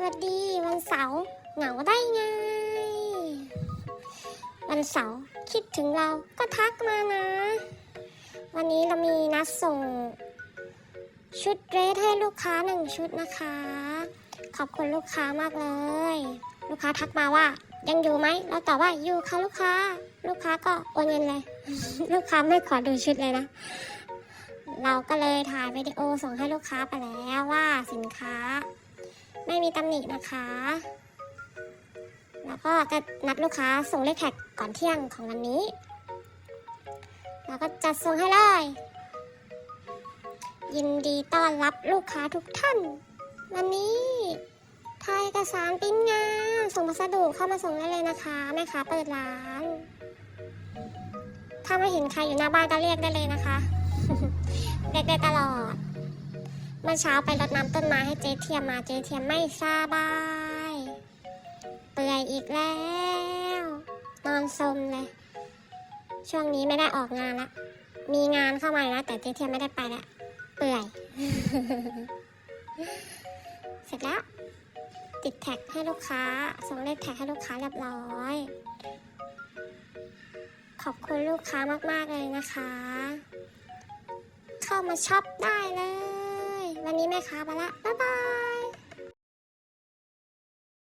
สวัสดีวันเสาร์เหงาได้ไง วันเสาร์คิดถึงเราก็ทักมานะ วันนี้เรามีนัดส่ง ชุดเดรสให้ลูกค้าหนึ่งชุดนะคะ ขอบคุณลูกค้ามากเลย ลูกค้าทักมาว่า ยังอยู่ไหมเราตอบว่าอยู่ค่ะลูกค้า ลูกค้าก็โอนเงินเลย ลูกค้าไม่ขอดูชุดเลยนะเราก็เลยถ่ายวิดีโอส่งให้ลูกค้าไปแล้วว่าสินค้า ม่มีตำหนินะคะ แล้วก็จะนัดลูกค้าส่งเลขแท็กก่อนเที่ยงของวันนี้ แล้วก็จัดส่งให้เลย ยินดีต้อนรับลูกค้าทุกท่าน วันนี้ถ่ายเอกสารปิ้นงานส่งพัสดุเข้ามาส่งได้เลยนะคะแม่ค้าเปิดร้าน ถ้าไม่เห็นใครอยู่หน้าบ้านก็เรียกได้เลยนะคะเรียกได้ตลอด เมื่อเช้าไปรดน้ำต้นไม้ให้เจ๊เทียมมาเจ๊เทียมไม่สบาย เปื่อยอีกแล้ว นอนสมเลย ช่วงนี้ไม่ได้ออกงานละ มีงานเข้ามาแล้วแต่เจ๊เทียมไม่ได้ไปละ เปื่อย เสร็จแล้ว ติดแท็กให้ลูกค้า ส่งเลขแท็กให้ลูกค้าเรียบร้อย ขอบคุณลูกค้ามาก ๆ เลยนะคะ เข้ามาช็อปได้เลย วันนี้แม่ค้าไปละบ๊ายบาย